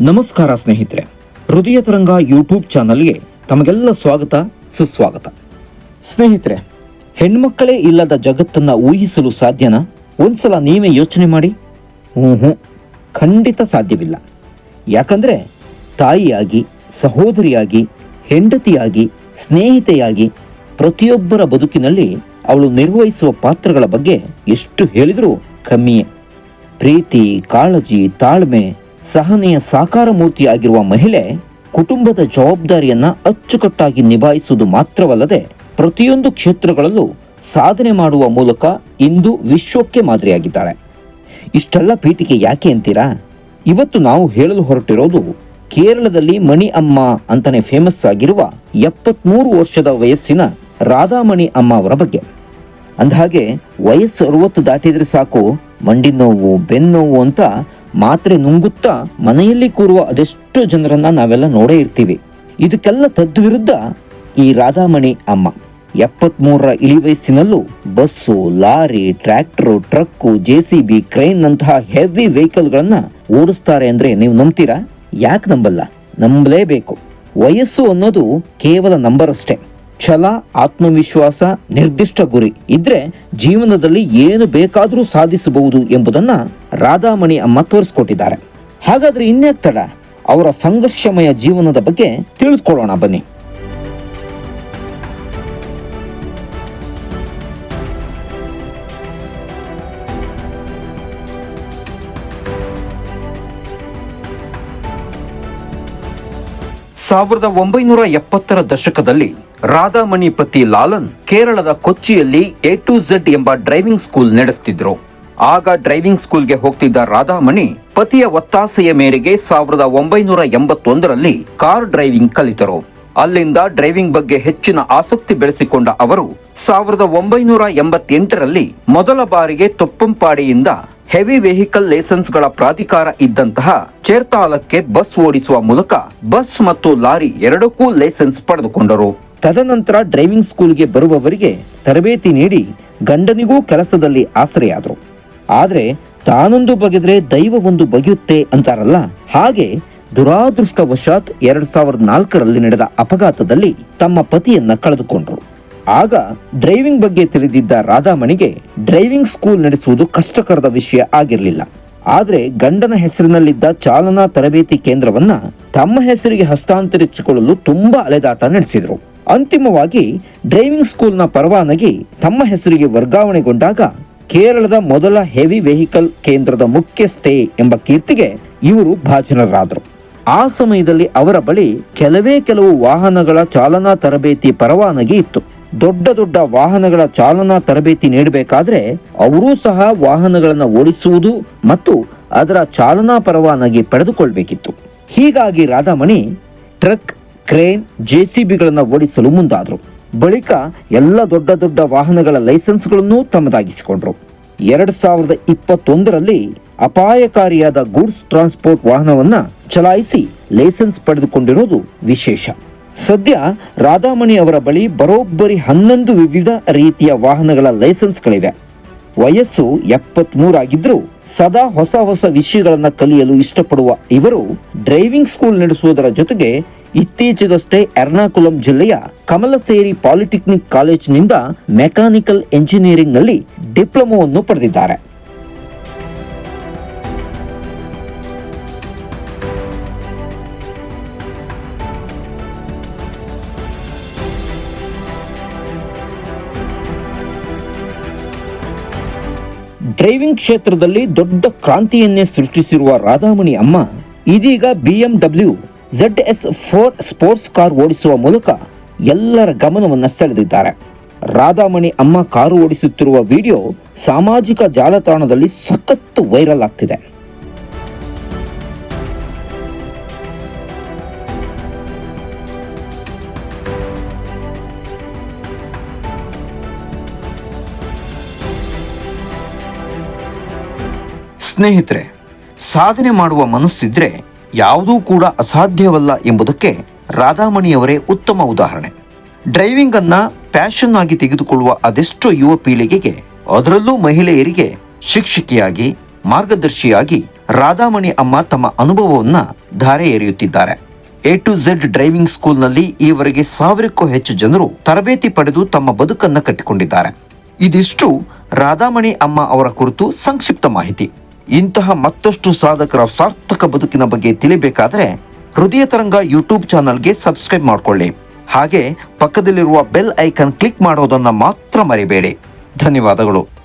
ನಮಸ್ಕಾರ ಸ್ನೇಹಿತರೆ. ಹೃದಯ ತರಂಗ ಯೂಟ್ಯೂಬ್ ಚಾನಲ್ಗೆ ತಮಗೆಲ್ಲ ಸ್ವಾಗತ, ಸುಸ್ವಾಗತ. ಸ್ನೇಹಿತರೆ, ಹೆಣ್ಮಕ್ಕಳೇ ಇಲ್ಲದ ಜಗತ್ತನ್ನು ಊಹಿಸಲು ಸಾಧ್ಯನಾ? ಒಂದ್ಸಲ ನೀವೇ ಯೋಚನೆ ಮಾಡಿ. ಹ್ಞೂ ಖಂಡಿತ ಸಾಧ್ಯವಿಲ್ಲ. ಯಾಕಂದರೆ, ತಾಯಿಯಾಗಿ, ಸಹೋದರಿಯಾಗಿ, ಹೆಂಡತಿಯಾಗಿ, ಸ್ನೇಹಿತೆಯಾಗಿ ಪ್ರತಿಯೊಬ್ಬರ ಬದುಕಿನಲ್ಲಿ ಅವಳು ನಿರ್ವಹಿಸುವ ಪಾತ್ರಗಳ ಬಗ್ಗೆ ಎಷ್ಟು ಹೇಳಿದರೂ ಕಮ್ಮಿಯೇ. ಪ್ರೀತಿ, ಕಾಳಜಿ, ತಾಳ್ಮೆ ಸಹನೆಯ ಸಾಕಾರ ಮೂರ್ತಿಯಾಗಿರುವ ಮಹಿಳೆ ಕುಟುಂಬದ ಜವಾಬ್ದಾರಿಯನ್ನ ಅಚ್ಚುಕಟ್ಟಾಗಿ ನಿಭಾಯಿಸುವುದು ಮಾತ್ರವಲ್ಲದೆ ಪ್ರತಿಯೊಂದು ಕ್ಷೇತ್ರಗಳಲ್ಲೂ ಸಾಧನೆ ಮಾಡುವ ಮೂಲಕ ಇಂದು ವಿಶ್ವಕ್ಕೆ ಮಾದರಿಯಾಗಿದ್ದಾಳೆ. ಇಷ್ಟೆಲ್ಲ ಪೀಠಿಕೆ ಯಾಕೆ ಅಂತೀರಾ? ಇವತ್ತು ನಾವು ಹೇಳಲು ಹೊರಟಿರೋದು ಕೇರಳದಲ್ಲಿ ಮಣಿ ಅಮ್ಮ ಅಂತಾನೆ ಫೇಮಸ್ ಆಗಿರುವ ಎಪ್ಪತ್ಮೂರು ವರ್ಷದ ವಯಸ್ಸಿನ ರಾಧಾಮಣಿ ಅಮ್ಮ ಅವರ ಬಗ್ಗೆ. ಅಂದಹಾಗೆ ವಯಸ್ಸು ಅರವತ್ತು ದಾಟಿದ್ರೆ ಸಾಕು, ಮಂಡಿ ನೋವು ಬೆನ್ನೋವು ಅಂತ ಮಾತ್ರೆ ನುಂಗುತ್ತಾ ಮನೆಯಲ್ಲಿ ಕೂರುವ ಅದೆಷ್ಟೋ ಜನರನ್ನ ನಾವೆಲ್ಲ ನೋಡೇ ಇರ್ತೀವಿ. ಇದಕ್ಕೆಲ್ಲ ತದ್ವಿರುದ್ಧ ಈ ರಾಧಾಮಣಿ ಅಮ್ಮ. ಎಪ್ಪತ್ಮೂರರ ಇಳಿ ವಯಸ್ಸಿನಲ್ಲೂ bus, lorry, tractor, truck, J C B, crane ನಂತಹ ಹೆವಿ ವೆಹಿಕಲ್ಗಳನ್ನ ಓಡಿಸ್ತಾರೆ ಅಂದ್ರೆ ನೀವು ನಂಬ್ತೀರಾ? ಯಾಕೆ ನಂಬಲ್ಲ? ನಂಬಲೇಬೇಕು. ವಯಸ್ಸು ಅನ್ನೋದು ಕೇವಲ ನಂಬರ್ ಅಷ್ಟೇ ಛಲ, ಆತ್ಮವಿಶ್ವಾಸ, ನಿರ್ದಿಷ್ಟ ಗುರಿ ಇದ್ರೆ ಜೀವನದಲ್ಲಿ ಏನು ಬೇಕಾದರೂ ಸಾಧಿಸಬಹುದು ಎಂಬುದನ್ನ ರಾಧಾಮಣಿ ಅಮ್ಮ ತೋರಿಸ್ಕೊಟ್ಟಿದ್ದಾರೆ. ಹಾಗಾದ್ರೆ ಇನ್ಯಾಕ್ ತಡ? ಅವರ ಸಂಘರ್ಷಮಯ ಜೀವನದ ಬಗ್ಗೆ ತಿಳಿದುಕೊಳ್ಳೋಣ ಬನ್ನಿ. ಸಾವಿರದ ಒಂಬೈನೂರ ಎಪ್ಪತ್ತರ ದಶಕದಲ್ಲಿ ರಾಧಾಮಣಿ ಪತಿ ಲಾಲನ್ ಕೇರಳದ ಕೊಚ್ಚಿಯಲ್ಲಿ ಎ ಟು ಝೆಡ್ ಎಂಬ ಡ್ರೈವಿಂಗ್ ಸ್ಕೂಲ್ ನಡೆಸ್ತಿದ್ರು. ಆಗ ಡ್ರೈವಿಂಗ್ ಸ್ಕೂಲ್ಗೆ ಹೋಗ್ತಿದ್ದ ರಾಧಾಮಣಿ ಪತಿಯ ಒತ್ತಾಸೆಯ ಮೇರೆಗೆ ಸಾವಿರದ ಒಂಬೈನೂರ ಎಂಬತ್ತೊಂದರಲ್ಲಿ ಕಾರ್ ಡ್ರೈವಿಂಗ್ ಕಲಿತರು. ಅಲ್ಲಿಂದ ಡ್ರೈವಿಂಗ್ ಬಗ್ಗೆ ಹೆಚ್ಚಿನ ಆಸಕ್ತಿ ಬೆಳೆಸಿಕೊಂಡ ಅವರು ಸಾವಿರದ ಒಂಬೈನೂರ ಎಂಬತ್ತೆಂಟರಲ್ಲಿ ಮೊದಲ ಬಾರಿಗೆ ತೊಪ್ಪಂಪಾಡಿಯಿಂದ ಹೆವಿ ವೆಹಿಕಲ್ ಲೈಸೆನ್ಸ್ಗಳ ಪ್ರಾಧಿಕಾರ ಇದ್ದಂತಹ ಚೇರ್ತಾಲಕ್ಕೆ ಬಸ್ ಓಡಿಸುವ ಮೂಲಕ ಬಸ್ ಮತ್ತು ಲಾರಿ ಎರಡಕ್ಕೂ ಲೈಸೆನ್ಸ್ ಪಡೆದುಕೊಂಡರು. ತದನಂತರ ಡ್ರೈವಿಂಗ್ ಸ್ಕೂಲ್ಗೆ ಬರುವವರಿಗೆ ತರಬೇತಿ ನೀಡಿ ಗಂಡನಿಗೂ ಕೆಲಸದಲ್ಲಿ ಆಸರೆಯಾದರು. ಆದರೆ ತಾನೊಂದು ಬಗೆದ್ರೆ ದೈವವೊಂದು ಬಗೆಯುತ್ತೆ ಅಂತಾರಲ್ಲ? ಹಾಗೆ ದುರಾದೃಷ್ಟವಶಾತ್ ಎರಡ್ ಸಾವಿರದ ನಾಲ್ಕರಲ್ಲಿ ನಡೆದ ಅಪಘಾತದಲ್ಲಿ ತಮ್ಮ ಪತಿಯನ್ನ ಕಳೆದುಕೊಂಡರು. ಆಗ ಡ್ರೈವಿಂಗ್ ಬಗ್ಗೆ ತಿಳಿದಿದ್ದ ರಾಧಾಮಣಿಗೆ ಡ್ರೈವಿಂಗ್ ಸ್ಕೂಲ್ ನಡೆಸುವುದು ಕಷ್ಟಕರದ ವಿಷಯ ಆಗಿರಲಿಲ್ಲ. ಆದರೆ ಗಂಡನ ಹೆಸರಿನಲ್ಲಿದ್ದ ಚಾಲನಾ ತರಬೇತಿ ಕೇಂದ್ರವನ್ನ ತಮ್ಮ ಹೆಸರಿಗೆ ಹಸ್ತಾಂತರಿಸಿಕೊಳ್ಳಲು ತುಂಬಾ ಅಲೆದಾಟ ನಡೆಸಿದರು. ಅಂತಿಮವಾಗಿ ಡ್ರೈವಿಂಗ್ ಸ್ಕೂಲ್ನ ಪರವಾನಗಿ ತಮ್ಮ ಹೆಸರಿಗೆ ವರ್ಗಾವಣೆಗೊಂಡಾಗ ಕೇರಳದ ಮೊದಲ ಹೆವಿ ವೆಹಿಕಲ್ ಕೇಂದ್ರದ ಮುಖ್ಯಸ್ಥೆ ಎಂಬ ಕೀರ್ತಿಗೆ ಇವರು ಭಾಜನರಾದರು. ಆ ಸಮಯದಲ್ಲಿ ಅವರ ಬಳಿ ಕೆಲವೇ ಕೆಲವು ವಾಹನಗಳ ಚಾಲನಾ ತರಬೇತಿ ಪರವಾನಗಿ ಇತ್ತು. ದೊಡ್ಡ ದೊಡ್ಡ ವಾಹನಗಳ ಚಾಲನಾ ತರಬೇತಿ ನೀಡಬೇಕಾದ್ರೆ ಅವರೂ ಸಹ ವಾಹನಗಳನ್ನು ಓಡಿಸುವುದು ಮತ್ತು ಅದರ ಚಾಲನಾ ಪರವಾನಗಿ ಪಡೆದುಕೊಳ್ಬೇಕಿತ್ತು. ಹೀಗಾಗಿ ರಾಧಾಮಣಿ ಟ್ರಕ್ ಕ್ರೇನ್ ಜೆಸಿಬಿಗಳನ್ನು ಓಡಿಸಲು ಮುಂದಾದರು. ಬಳಿಕ ಎಲ್ಲ ದೊಡ್ಡ ದೊಡ್ಡ ವಾಹನಗಳ ಲೈಸೆನ್ಸ್ಗಳನ್ನು ತಮ್ಮದಾಗಿಸಿಕೊಂಡರು. ಎರಡು ಸಾವಿರದ ಇಪ್ಪತ್ತೊಂದರಲ್ಲಿ ಅಪಾಯಕಾರಿಯಾದ ಗೂಡ್ಸ್ ಟ್ರಾನ್ಸ್ಪೋರ್ಟ್ ವಾಹನವನ್ನ ಚಲಾಯಿಸಿ ಲೈಸೆನ್ಸ್ ಪಡೆದುಕೊಂಡಿರುವುದು ವಿಶೇಷ. ಸದ್ಯ ರಾಧಾಮಣಿ ಅವರ ಬಳಿ ಬರೋಬ್ಬರಿ ಹನ್ನೊಂದು ವಿವಿಧ ರೀತಿಯ ವಾಹನಗಳ ಲೈಸೆನ್ಸ್ಗಳಿವೆ. ವಯಸ್ಸು ಎಪ್ಪತ್ತ್ಮೂರಾಗಿದ್ದರೂ ಸದಾ ಹೊಸ ಹೊಸ ವಿಷಯಗಳನ್ನು ಕಲಿಯಲು ಇಷ್ಟಪಡುವ ಇವರು ಡ್ರೈವಿಂಗ್ ಸ್ಕೂಲ್ ನಡೆಸುವುದರ ಜೊತೆಗೆ ಇತ್ತೀಚೆಗಷ್ಟೇ ಎರ್ನಾಕುಲಂ ಜಿಲ್ಲೆಯ ಕಮಲಸೇರಿ ಪಾಲಿಟೆಕ್ನಿಕ್ ಕಾಲೇಜಿನಿಂದ ಮೆಕ್ಯಾನಿಕಲ್ ಎಂಜಿನಿಯರಿಂಗ್ನಲ್ಲಿ ಡಿಪ್ಲೊಮೊವನ್ನು ಪಡೆದಿದ್ದಾರೆ. ಡ್ರೈವಿಂಗ್ ಕ್ಷೇತ್ರದಲ್ಲಿ ದೊಡ್ಡ ಕ್ರಾಂತಿಯನ್ನೇ ಸೃಷ್ಟಿಸಿರುವ ರಾಧಾಮಣಿ ಅಮ್ಮ ಇದೀಗ BMW Z S four sports car ಓಡಿಸುವ ಮೂಲಕ ಎಲ್ಲರ ಗಮನವನ್ನು ಸೆಳೆದಿದ್ದಾರೆ. ರಾಧಾಮಣಿ ಅಮ್ಮ ಕಾರು ಓಡಿಸುತ್ತಿರುವ ವಿಡಿಯೋ ಸಾಮಾಜಿಕ ಜಾಲತಾಣದಲ್ಲಿ ಸಖತ್ತು ವೈರಲ್ ಆಗ್ತಿದೆ. ಸ್ನೇಹಿತರೆ, ಸಾಧನೆ ಮಾಡುವ ಮನಸ್ಸಿದ್ರೆ ಯಾವುದೂ ಕೂಡ ಅಸಾಧ್ಯವಲ್ಲ ಎಂಬುದಕ್ಕೆ ರಾಧಾಮಣಿಯವರೇ ಉತ್ತಮ ಉದಾಹರಣೆ. ಡ್ರೈವಿಂಗ್ ಅನ್ನ ಪ್ಯಾಷನ್ ಆಗಿ ತೆಗೆದುಕೊಳ್ಳುವ ಅದೆಷ್ಟೋ ಯುವ ಪೀಳಿಗೆಗೆ, ಅದರಲ್ಲೂ ಮಹಿಳೆಯರಿಗೆ ಶಿಕ್ಷಕಿಯಾಗಿ, ಮಾರ್ಗದರ್ಶಿಯಾಗಿ ರಾಧಾಮಣಿ ಅಮ್ಮ ತಮ್ಮ ಅನುಭವವನ್ನ ಧಾರೆ ಎರೆಯುತ್ತಿದ್ದಾರೆ. ಎ ಟು ಝೆಡ್ ಡ್ರೈವಿಂಗ್ ಸ್ಕೂಲ್ನಲ್ಲಿ ಈವರೆಗೆ ಸಾವಿರಕ್ಕೂ ಹೆಚ್ಚು ಜನರು ತರಬೇತಿ ಪಡೆದು ತಮ್ಮ ಬದುಕನ್ನ ಕಟ್ಟಿಕೊಂಡಿದ್ದಾರೆ. ಇದಿಷ್ಟು ರಾಧಾಮಣಿ ಅಮ್ಮ ಅವರ ಕುರಿತು ಸಂಕ್ಷಿಪ್ತ ಮಾಹಿತಿ. ಇಂತಹ ಮತ್ತಷ್ಟು ಸಾಧಕರ ಸಾರ್ಥಕ ಬದುಕಿನ ಬಗ್ಗೆ ತಿಳಿಬೇಕಾದ್ರೆ ಹೃದಯ ತರಂಗ ಯೂಟ್ಯೂಬ್ ಚಾನಲ್ಗೆ ಸಬ್ಸ್ಕ್ರೈಬ್ ಮಾಡಿಕೊಳ್ಳಿ. ಹಾಗೆ ಪಕ್ಕದಲ್ಲಿರುವ ಬೆಲ್ ಐಕನ್ ಕ್ಲಿಕ್ ಮಾಡೋದನ್ನ ಮಾತ್ರ ಮರಿಬೇಡಿ. ಧನ್ಯವಾದಗಳು.